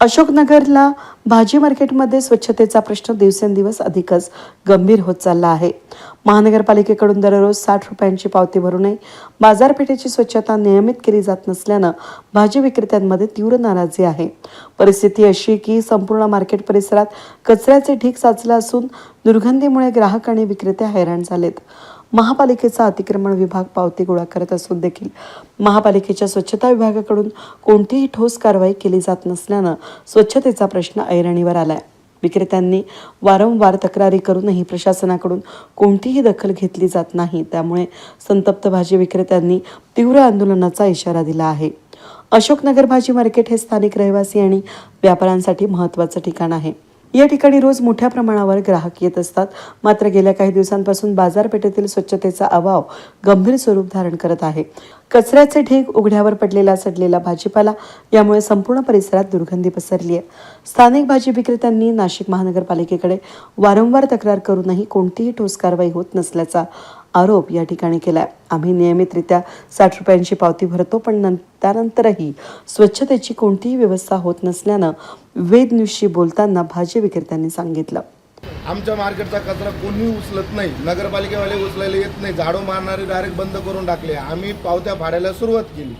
अशोकनगरला भाजी मार्केटमध्ये स्वच्छतेचा प्रश्न दिवसेंदिवस अधिकच गंभीर होत चालला आहे. महानगरपालिकेकडून दररोज साठ रुपयांची पावती भरूनही बाजारपेठेची स्वच्छता नियमित केली जात नसल्यानं भाजी विक्रेत्यांमध्ये तीव्र नाराजी आहे. परिस्थिती अशी की संपूर्ण मार्केट परिसरात कचऱ्याचे ढीक साचला असून दुर्गंधीमुळे ग्राहक आणि विक्रेते हैराण झालेत. महापालिकेचा अतिक्रमण विभाग पावती गोळा करत असून देखील महापालिकेच्या स्वच्छता विभागाकडून कोणतीही ठोस कारवाई केली जात नसल्यानं स्वच्छतेचा प्रश्न ऐरणीवर आलाय. विक्रेत्यांनी वारंवार तक्रारी करूनही प्रशासनाकडून कोणतीही दखल घेतली जात नाही. त्यामुळे संतप्त भाजी विक्रेत्यांनी तीव्र आंदोलनाचा इशारा दिला आहे. अशोकनगर भाजी मार्केट हे स्थानिक रहिवासी आणि व्यापाऱ्यांसाठी महत्त्वाचं ठिकाण आहे. या ठिकाणी रोज मोठ्या प्रमाणावर ग्राहक येत असतात. मात्र गेल्या काही दिवसांपासून बाजारपेठेतील स्वच्छतेचा अभाव गंभीर स्वरूप धारण करत आहे. कचऱ्याचे ढीग उघड्यावर पडलेला सडलेला भाजीपाला यामुळे संपूर्ण परिसरात दुर्गंधी पसरली आहे. स्थानिक भाजी विक्रेत्यांनी नाशिक महानगरपालिकेकडे वारंवार तक्रार करूनही कोणतीही ठोस कारवाई होत नसल्याचा आरोप या ठिकाणी केला आहे आम्ही नियमितरित्या साठ रुपयांची पावती भरतो पण नं- त्यानंतरही स्वच्छतेची कोणतीही व्यवस्था होत नसल्यानं वेद न्यूजशी बोलताना भाजी विक्रेत्यांनी सांगितलं. आमच्या मार्केटचा कचरा कोणी उचलत नाही. नगरपालिकेवाले उचलायला येत नाही. झाडू मारणारे डायरेक्ट बंद करून टाकले. आम्ही पावत्या फाडायला सुरुवात केली.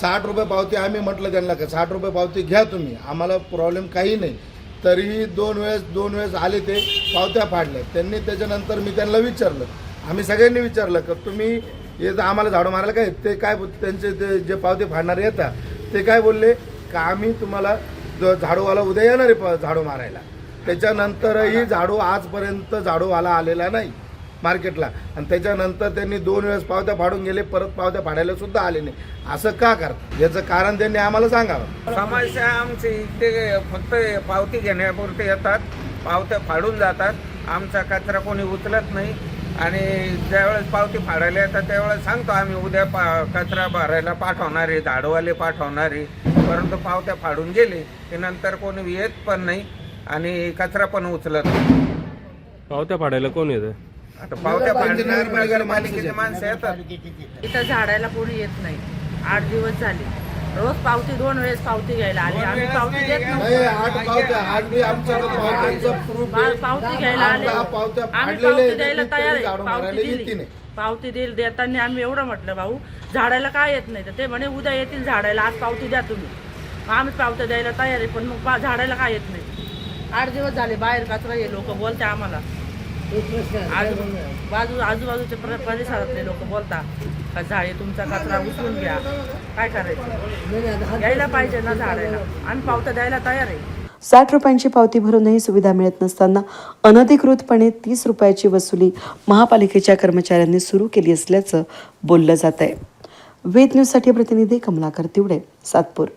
साठ रुपये पावती आम्ही म्हटलं त्यांना का साठ रुपये पावती घ्या तुम्ही. आम्हाला प्रॉब्लेम काही नाही. तरीही दोन वेळेस दोन वेळेस आले ते पावत्या फाडल्या त्यांनी त्याच्यानंतर मी त्यांना विचारलं. आम्ही सगळ्यांनी विचारलं का तुम्ही हे आम्हाला झाडू मारायला काय? ते काय त्यांचे ते जे पावते फाडणारे येतात ते काय बोलले? का आम्ही तुम्हाला झाडूवाला उद्या येणार आहे प- झाडू मारायला. त्याच्यानंतरही झाडू आजपर्यंत झाडूवाला आलेला नाही मार्केटला. आणि त्याच्यानंतर त्यांनी दोन वेळेस पावत्या फाडून गेले परत पावत्या फाडायला सुद्धा आले नाही. असं का करतात याचं कारण त्यांनी आम्हाला सांगावं. समस्या आमची ते फक्त पावती घेण्यापुरते येतात पावत्या फाडून जातात. आमचा कचरा कोणी उचलत नाही. आणि ज्यावेळेस पावती फाडायला येतात त्यावेळेस सांगतो आम्ही उद्या पा कचरा भरायला पाठवणार आहे झाडूवाले पाठवणार आहे. परंतु पावत्या फाडून गेले की नंतर कोणी येत पण नाही आणि कचरा पण उचलत नाही. पावत्या फाडायला कोण येतं? आता पावत्या फाडणार नगरपालिकेचे माणसं येतात. इथं झाडायला कोणी येत नाही. आठ दिवस झाले. रोज पावती दोन वेळेस पावती घ्यायला आली. आम्ही पावती देत नाही आठ पावत्या. पावत्यांचं प्रूफ पावती घ्यायला आले. पावत्या आम्ही फाडलेल्या पावती आहेत, द्यायला तरी तयार आहे. मारायला पावती येते दिली. नाही. पावती दिली. देताना आम्ही एवढं म्हटलं भाऊ झाडायला काय येत नाही? तर ते म्हणे उद्या येतील झाडायला आज पावती द्या तुम्ही. मग आम्ही पावत्या द्यायला तयार आहे पण मग बा- झाडायला काय येत नाही? आठ दिवस झाले बाहेर कचरा हे लोक बोलते आम्हाला. आजू बाजू आजूबाजूच्या प्र- परिसरातले लोक बोलता का झाडे तुमचा कचरा उचलून घ्या? काय करायचं? घ्यायला पाहिजे ना झाडायला आम्ही पावत्या द्यायला तयार आहे. साठ रुपयांची पावती भरूनही सुविधा मिळत नसताना अनधिकृतपणे तीस रुपयाची वसुली महापालिकेच्या कर्मचाऱ्यांनी सुरू केली असल्याचं बोललं जात आहे वेद न्यूजसाठी प्रतिनिधी कमलाकर तिवडे सातपूर.